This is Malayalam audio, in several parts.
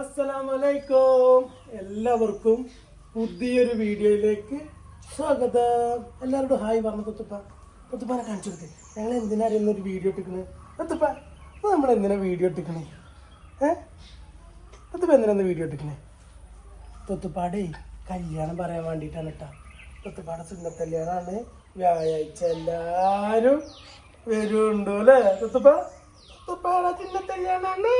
അസ്സലാമലൈക്കും. എല്ലാവർക്കും പുതിയൊരു വീഡിയോയിലേക്ക് സ്വാഗതം. എല്ലാവരോടും ഹായ് പറഞ്ഞു കൊത്തുപ്പ. കൊത്തുപ്പാനെ കാണിച്ചു കൊടുത്തേ ഞങ്ങൾ എന്തിനാ ഇന്നൊരു വീഡിയോ ഇട്ടിക്കണേ കൊത്തുപ്പ നമ്മൾ എന്തിനാ വീഡിയോ ഇട്ടിക്കണേ ഏ? കൊത്തുപ്പ എന്തിനാ വീഡിയോ ഇട്ടിക്കണേ കൊത്തുപ്പാടേ കല്യാണം പറയാൻ വേണ്ടിയിട്ടാണ് കേട്ടോ കൊത്തുപ്പാടെ സുന്ന കല്യാണമാണ് വ്യാഴാഴ്ച എല്ലാവരും വരുന്നുണ്ടോ അല്ലേ? തൊത്തുപ്പ തൊത്തുപ്പാട ചിന്ന കല്യാണാണ്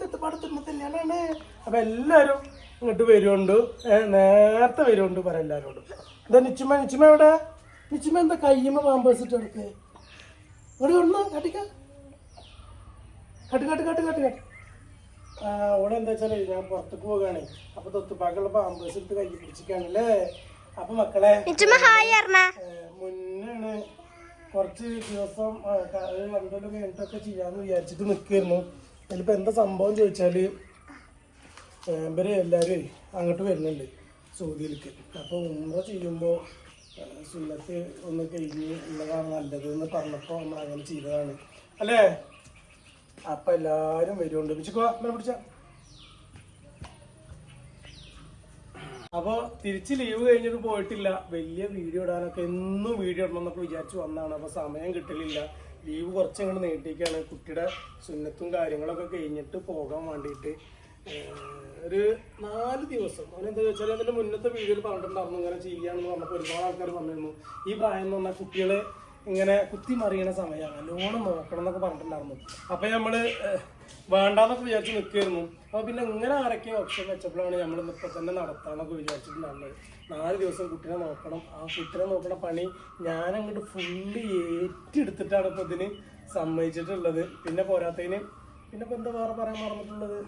തൊത്തുപ്പാട ചിന്ന കല്യാണാണ് അപ്പൊ എല്ലാരും ഇങ്ങോട്ട് വരുന്നുണ്ട് നേരത്തെ വരുന്നുണ്ട് പറ എല്ലാരോടും. എന്താ നിച്ചുമ നിച്ചുമ എവിടെ? നിച്ചുമ എന്താ കയ്യുമ്പോ പാമ്പേഴ്സ് ഇട്ട് എടുക്ക് ഇവിടെ ഒന്ന് കാട്ടിക്ക. കാട്ട് കാട്ട് കാട്ട് കാട്ട് കാട്ട്. ആ, ഇവിടെ എന്താ വെച്ചാൽ ഞാൻ പുറത്തേക്ക് പോവുകയാണ് അപ്പൊ തൊത്തുപ്പാക്കുള്ള പാമ്പേഴ്സ് എടുത്ത് കൈ പിടിച്ചിക്കാണല്ലേ അപ്പൊ മക്കളെ മുന്നാണ് കുറച്ച് ദിവസം ഒരു രണ്ടൊരു കഴിഞ്ഞിട്ടൊക്കെ ചെയ്യാന്ന് വിചാരിച്ചിട്ട് നിൽക്കായിരുന്നു അതിലിപ്പോ എന്താ സംഭവം ചോദിച്ചാൽ എല്ലാരും എല്ലാവരും അങ്ങോട്ട് വരുന്നുണ്ട് സൗദിയിലേക്ക്. അപ്പോൾ ഉമ്ര ചെയ്യുമ്പോൾ സുന്നത്ത് ഒന്ന് കഴിഞ്ഞ് ഉള്ളതാണ് നല്ലത് എന്ന് പറഞ്ഞപ്പോൾ നമ്മൾ അങ്ങനെ ചെയ്തതാണ്. അല്ലേ? അപ്പൊ എല്ലാരും വരുന്നുണ്ട് പിടിച്ചോ അമ്മ പിടിച്ച. അപ്പോൾ തിരിച്ച് ലീവ് കഴിഞ്ഞിട്ട് പോയിട്ടില്ല. വലിയ വീഡിയോ ഇടാനൊക്കെ എന്നും വീഡിയോ ഇടണം എന്നൊക്കെ വിചാരിച്ച് വന്നതാണ് അപ്പോൾ സമയം കിട്ടലില്ല. ലീവ് കുറച്ച് അങ്ങോട്ട് നീട്ടിക്കാണ്. കുട്ടിയുടെ സുന്നത്തും കാര്യങ്ങളൊക്കെ കഴിഞ്ഞിട്ട് പോകാൻ വേണ്ടിയിട്ട്. ഒരു നാല് ദിവസം. അവനെന്താ വെച്ചാൽ അതിന്റെ മുന്നത്തെ വീഡിയോയിൽ പറഞ്ഞിട്ടുണ്ടായിരുന്നു ഇങ്ങനെ ചെയ്യാന്ന് പറഞ്ഞപ്പോൾ ഒരുപാട് ആൾക്കാർ പറഞ്ഞിരുന്നു ഈ പ്രായം എന്ന് പറഞ്ഞാൽ കുട്ടികളെ ഇങ്ങനെ കുത്തി മറിയണ സമയമാണ്. നല്ലോണം നോക്കണം എന്നൊക്കെ പറഞ്ഞിട്ടുണ്ടായിരുന്നു. അപ്പൊ നമ്മൾ ഏഹ്, വേണ്ടാന്നൊക്കെ വിചാരിച്ച് നിൽക്കായിരുന്നു അപ്പൊ പിന്നെ ഇങ്ങനെ ആരൊക്കെ ഓപ്ഷൻ വെച്ചപ്പോഴാണ് നമ്മൾ ഇപ്പൊ തന്നെ നടത്താന്നൊക്കെ വിചാരിച്ചിട്ടുണ്ടായിരുന്നത്. നാല് ദിവസം കുട്ടീനെ നോക്കണം. ആ കുട്ടീനെ നോക്കണ പണി ഞാൻ അങ്ങോട്ട് ഫുള്ള് ഏറ്റെടുത്തിട്ടാണ് ഇപ്പൊ ഇതിന് സമ്മതിച്ചിട്ടുള്ളത്. പിന്നെ പോരാത്തതിന് പിന്നെ ഇപ്പൊ എന്താ വേറെ പറയാൻ മറന്നിട്ടുള്ളത്?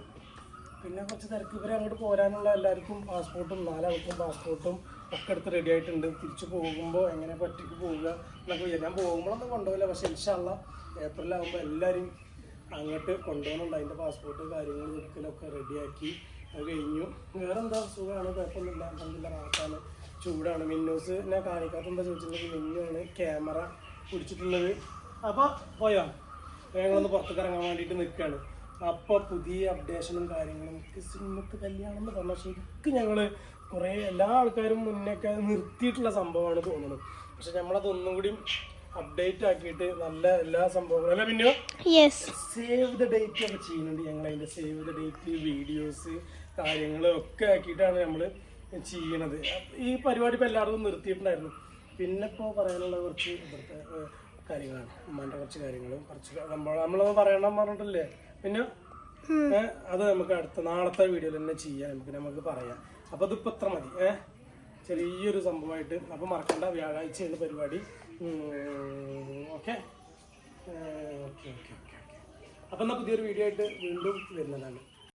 പിന്നെ കുറച്ച് തിരക്ക്. ഇവരെ അങ്ങോട്ട് പോരാനുള്ള എല്ലാവർക്കും പാസ്പോർട്ടും നാലാൾക്കും പാസ്പോർട്ടും ഒക്കെ എടുത്ത് റെഡി ആയിട്ടുണ്ട്. തിരിച്ചു പോകുമ്പോൾ എങ്ങനെ ഒറ്റയ്ക്ക് പോവുക എന്നൊക്കെ വിചാരിച്ചു. ഞാൻ പോകുമ്പോഴൊന്നും കൊണ്ടുപോകില്ല പക്ഷേ ഇൻഷാള്ള ഏപ്രിലാകുമ്പോൾ എല്ലാവരും അങ്ങോട്ട് കൊണ്ടുപോകുന്നുണ്ട് അതിന്റെ പാസ്പോർട്ട് കാര്യങ്ങൾ ഇതൊക്കെ റെഡിയാക്കി അത് കഴിഞ്ഞു. വേറെ എന്താ സുഖമാണ് കുഴപ്പമൊന്നുമില്ല. എന്തെങ്കിലും റാത്താണ് ചൂടാണ്. മിന്നൂസ് ഞാൻ കാണിക്കാത്ത എന്താ ചോദിച്ചിട്ടുണ്ടെങ്കിൽ മിന്നുവാണ് ക്യാമറ പിടിച്ചിട്ടുള്ളത്. അപ്പോൾ പോയോ? ഞങ്ങളൊന്ന് പുറത്തേക്ക് ഇറങ്ങാൻ വേണ്ടിയിട്ട് നിൽക്കുകയാണ്. അപ്പോൾ പുതിയ അപ്ഡേഷനും കാര്യങ്ങളും സിനിമത്ത് കല്യാണം എന്ന് പറഞ്ഞാൽ ശരിക്കും ഞങ്ങൾ കുറേ എല്ലാ ആൾക്കാരും മുന്നേക്കെ നിർത്തിയിട്ടുള്ള സംഭവമാണ് തോന്നുന്നത് പക്ഷെ നമ്മളതൊന്നും കൂടി അപ്ഡേറ്റ് ആക്കിയിട്ട് നല്ല എല്ലാ സംഭവങ്ങളും അല്ല പിന്നെ സേവ് ദ ഡേറ്റ് ഒക്കെ ചെയ്യുന്നുണ്ട് ഞങ്ങൾ അതിന്റെ സേവ് ദ ഡേറ്റ് വീഡിയോസ് കാര്യങ്ങൾ ഒക്കെ ആക്കിയിട്ടാണ് നമ്മൾ ചെയ്യണത്. ഈ പരിപാടി ഇപ്പോൾ എല്ലായിടത്തും നിർത്തിയിട്ടുണ്ടായിരുന്നു. പിന്നെ ഇപ്പോൾ പറയാനുള്ള കുറച്ച് ഇവിടുത്തെ കാര്യങ്ങളാണ്. ഉമ്മാന്റെ കുറച്ച് കാര്യങ്ങളും കുറച്ച് നമ്മൾ നമ്മളൊന്ന് പറയണം പറഞ്ഞിട്ടില്ലേ? പിന്നെ ഏഹ്, അത് നമുക്ക് അടുത്ത നാളത്തെ വീഡിയോയിൽ തന്നെ ചെയ്യാം. നമുക്ക് നമുക്ക് പറയാം. അപ്പോൾ അതിപ്പോ ഇത്ര മതി. ഏഹ് ചെറിയൊരു സംഭവമായിട്ട്. അപ്പോൾ മറക്കണ്ട. വ്യാഴാഴ്ചയാണ് പരിപാടി. Okay? Okay okay okay okay. അപ്പം എന്നാൽ പുതിയൊരു വീഡിയോ ആയിട്ട് വീണ്ടും വരുന്നതാണ്.